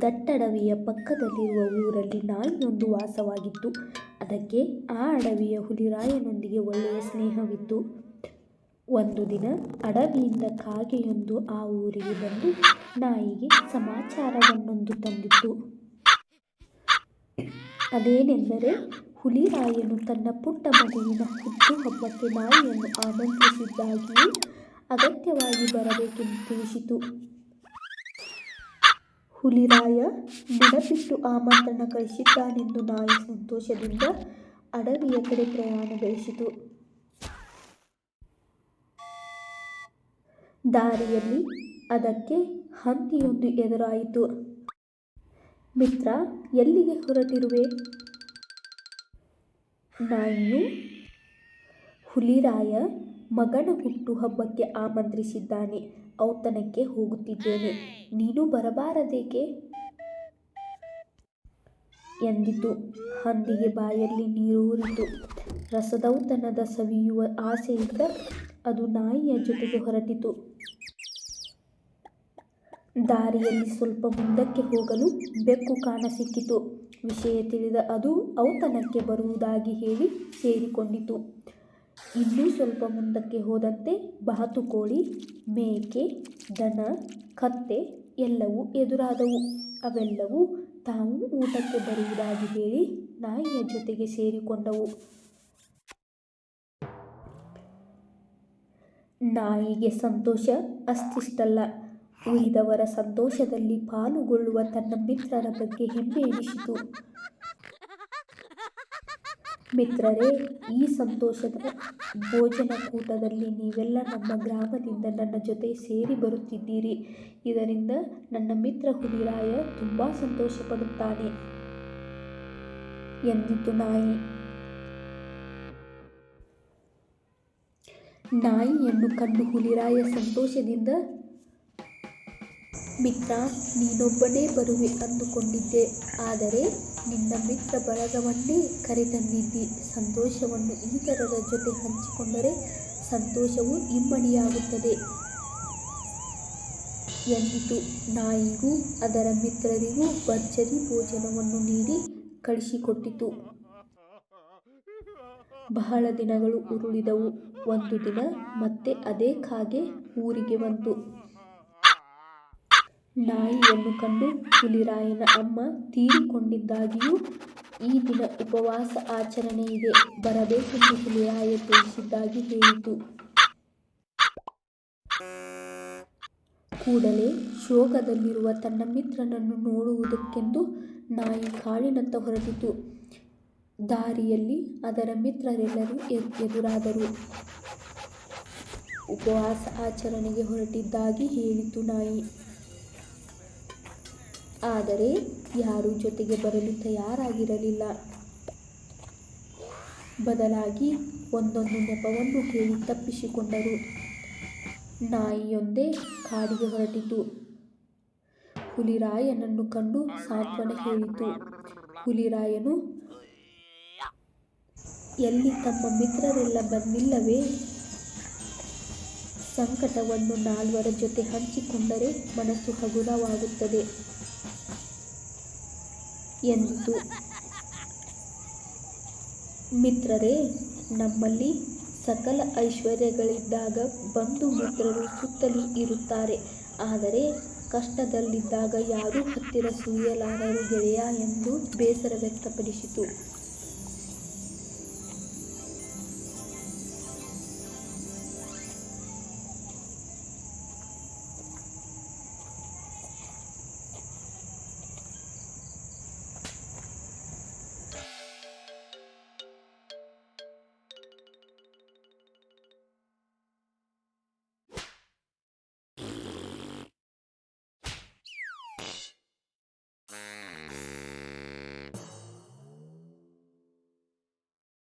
ದಟ್ಟಡವಿಯ ಪಕ್ಕದಲ್ಲಿರುವ ಊರಲ್ಲಿ ನಾಯಿಯೊಂದು ವಾಸವಾಗಿತ್ತು. ಅದಕ್ಕೆ ಆ ಅಡವಿಯ ಹುಲಿರಾಯನೊಂದಿಗೆ ಒಳ್ಳೆಯ ಸ್ನೇಹವಿತ್ತು. ಒಂದು ದಿನ ಅಡವಿಯಿಂದ ಕಾಗೆಯೊಂದು ಆ ಊರಿಗೆ ಬಂದು ನಾಯಿಗೆ ಸಮಾಚಾರವನ್ನೊಂದು ತಂದಿತ್ತು. ಅದೇನೆಂದರೆ, ಹುಲಿರಾಯನು ತನ್ನ ಪುಟ್ಟ ಮಗುವಿನ ಹುಟ್ಟುಹಬ್ಬಕ್ಕೆ ನಾಯಿಯನ್ನು ಆಮಂತ್ರಿಸಿದ್ದಾಗಿಯೂ ಅಗತ್ಯವಾಗಿ ಬರಬೇಕೆಂದು ತಿಳಿಸಿತು. ಹುಲಿರಾಯ ನೆನಪಿಟ್ಟು ಆಮಂತ್ರಣ ಕಳಿಸಿದ್ದಾನೆಂದು ನಾಯಿ ಸಂತೋಷದಿಂದ ಅಡವಿಯ ಕಡೆ ಪ್ರಯಾಣ ಬೆಳೆಸಿತು. ದಾರಿಯಲ್ಲಿ ಅದಕ್ಕೆ ಹಂದಿಯೊಂದು ಎದುರಾಯಿತು. ಮಿತ್ರ, ಎಲ್ಲಿಗೆ ಹೊರಟಿರುವೆ? ನಾಯಿಯು, ಹುಲಿರಾಯ ಮಗನ ಹುಟ್ಟು ಹಬ್ಬಕ್ಕೆ ಆಮಂತ್ರಿಸಿದ್ದಾನೆ. ಔತಣಕ್ಕೆ ಹೋಗುತ್ತಿದ್ದೇನೆ. ನೀನು ಬರಬಾರದೇಕೆ? ಎಂದಿತು. ಹಂದಿಗೆ ಬಾಯಲ್ಲಿ ನೀರೂರಿತು. ರಸದೌತನದ ಸವಿಯುವ ಆಸೆಯಿಂದ ಅದು ನಾಯಿಯ ಜೊತೆಗೆ ಹೊರಟಿತು. ದಾರಿಯಲ್ಲಿ ಸ್ವಲ್ಪ ಮುಂದಕ್ಕೆ ಹೋಗಲು ಬೆಕ್ಕು ಕಾಣಸಿಕ್ಕಿತು. ವಿಷಯ ತಿಳಿದ ಅದು ಔತಣಕ್ಕೆ ಬರುವುದಾಗಿ ಹೇಳಿ ಸೇರಿಕೊಂಡಿತು. ಇನ್ನೂ ಸ್ವಲ್ಪ ಮುಂದಕ್ಕೆ ಹೋದಂತೆ ಬಾತುಕೋಳಿ, ಮೇಕೆ, ದನ, ಕತ್ತೆ ಎಲ್ಲವೂ ಎದುರಾದವು. ಅವೆಲ್ಲವೂ ತಾವು ಊಟಕ್ಕೆ ಬರುವುದಾಗಿ ಹೇಳಿ ನಾಯಿಯ ಜೊತೆಗೆ ಸೇರಿಕೊಂಡವು. ನಾಯಿಗೆ ಸಂತೋಷ ಅಸ್ತಿಷ್ಟಲ್ಲ ಉಳಿದವರ ಸಂತೋಷದಲ್ಲಿ ಪಾಲುಗೊಳ್ಳುವ ತನ್ನ ಮಿತ್ರರ ಬಗ್ಗೆ ಹೆಮ್ಮೆ ಎನಿಸಿತು. ಮಿತ್ರರೇ, ಈ ಸಂತೋಷದ ಭೋಜನಕೂಟದಲ್ಲಿ ನೀವೆಲ್ಲ ನಮ್ಮ ಗ್ರಾಮದಿಂದ ನನ್ನ ಜೊತೆ ಸೇರಿ ಬರುತ್ತಿದ್ದೀರಿ. ಇದರಿಂದ ನನ್ನ ಮಿತ್ರ ಹುಲಿರಾಯ ತುಂಬ ಸಂತೋಷ ಪಡುತ್ತಾನೆ ಎಂದಿತು ನಾಯಿ. ನಾಯಿಯನ್ನು ಕಂಡು ಹುಲಿರಾಯ ಸಂತೋಷದಿಂದ ಮಿತ್ರ, ನೀನೊಬ್ಬನೇ ಬರುವೆ ಅಂದುಕೊಂಡಿದ್ದೆ. ಆದರೆ ನಿನ್ನ ಮಿತ್ರ ಬಳಗವನ್ನೇ ಕರೆತಂದಿದ್ದಿ ಸಂತೋಷವನ್ನು ಇತರರ ಜೊತೆ ಹಂಚಿಕೊಂಡರೆ ಸಂತೋಷವು ಇಮ್ಮಡಿಯಾಗುತ್ತದೆ ಎಂದಿತು. ನಾಯಿಗೂ ಅದರ ಮಿತ್ರರಿಗೂ ಭರ್ಜರಿ ಭೋಜನವನ್ನು ನೀಡಿ ಕಳಿಸಿಕೊಟ್ಟಿತು. ಬಹಳ ದಿನಗಳು ಉರುಳಿದವು. ಒಂದು ದಿನ ಮತ್ತೆ ಅದೇ ಕಾಗೆ ಊರಿಗೆ ಬಂತು. ನಾಯಿಯನ್ನು ಕಂಡು ಹುಲಿರಾಯನ ಅಮ್ಮ ತೀರಿಕೊಂಡಿದ್ದಾಗಿಯೂ ಈ ದಿನ ಉಪವಾಸ ಆಚರಣೆ ಇದೆ ಬರಬೇಕೆಂದು ಹುಲಿರಾಯ ತಿಳಿಸಿದ್ದಾಗಿ ಹೇಳಿತು. ಕೂಡಲೇ ಶೋಕದಲ್ಲಿರುವ ತನ್ನ ಮಿತ್ರನನ್ನು ನೋಡುವುದಕ್ಕೆಂದು ನಾಯಿ ಕಾಡಿನತ್ತ ಹೊರಟಿತು. ದಾರಿಯಲ್ಲಿ ಅದರ ಮಿತ್ರರೆಲ್ಲರೂ ಎದುರಾದರು. ಉಪವಾಸ ಆಚರಣೆಗೆ ಹೊರಟಿದ್ದಾಗಿ ಹೇಳಿತು ನಾಯಿ. ಆದರೆ ಯಾರೂ ಜೊತೆಗೆ ಬರಲು ತಯಾರಾಗಿರಲಿಲ್ಲ. ಬದಲಾಗಿ ಒಂದೊಂದು ನೆಪವನ್ನು ಕೇಳಿ ತಪ್ಪಿಸಿಕೊಂಡರು. ನಾಯಿಯೊಂದೇ ಕಾಡಿಗೆ ಹೊರಟಿತು. ಹುಲಿರಾಯನನ್ನು ಕಂಡು ಸಾಂತ್ವನ ಹೇಳಿತು. ಹುಲಿರಾಯನು, ಎಲ್ಲಿ ತಮ್ಮ ಮಿತ್ರರೆಲ್ಲ ಬಂದಿಲ್ಲವೇ? ಸಂಕಟವನ್ನು ನಾಲ್ವರ ಜೊತೆ ಹಂಚಿಕೊಂಡರೆ ಮನಸ್ಸು ಹಗುರವಾಗುತ್ತದೆ ಎಂದಿತು. ಮಿತ್ರರೇ, ನಮ್ಮಲ್ಲಿ ಸಕಲ ಐಶ್ವರ್ಯಗಳಿದ್ದಾಗ ಬಂಧು ಮಿತ್ರರು ಸುತ್ತಲೂ ಇರುತ್ತಾರೆ. ಆದರೆ ಕಷ್ಟದಲ್ಲಿದ್ದಾಗ ಯಾರೂ ಹತ್ತಿರ ಸುಳಿಯಲಾರರು ಗೆಳೆಯ ಎಂದು ಬೇಸರ ವ್ಯಕ್ತಪಡಿಸಿತು.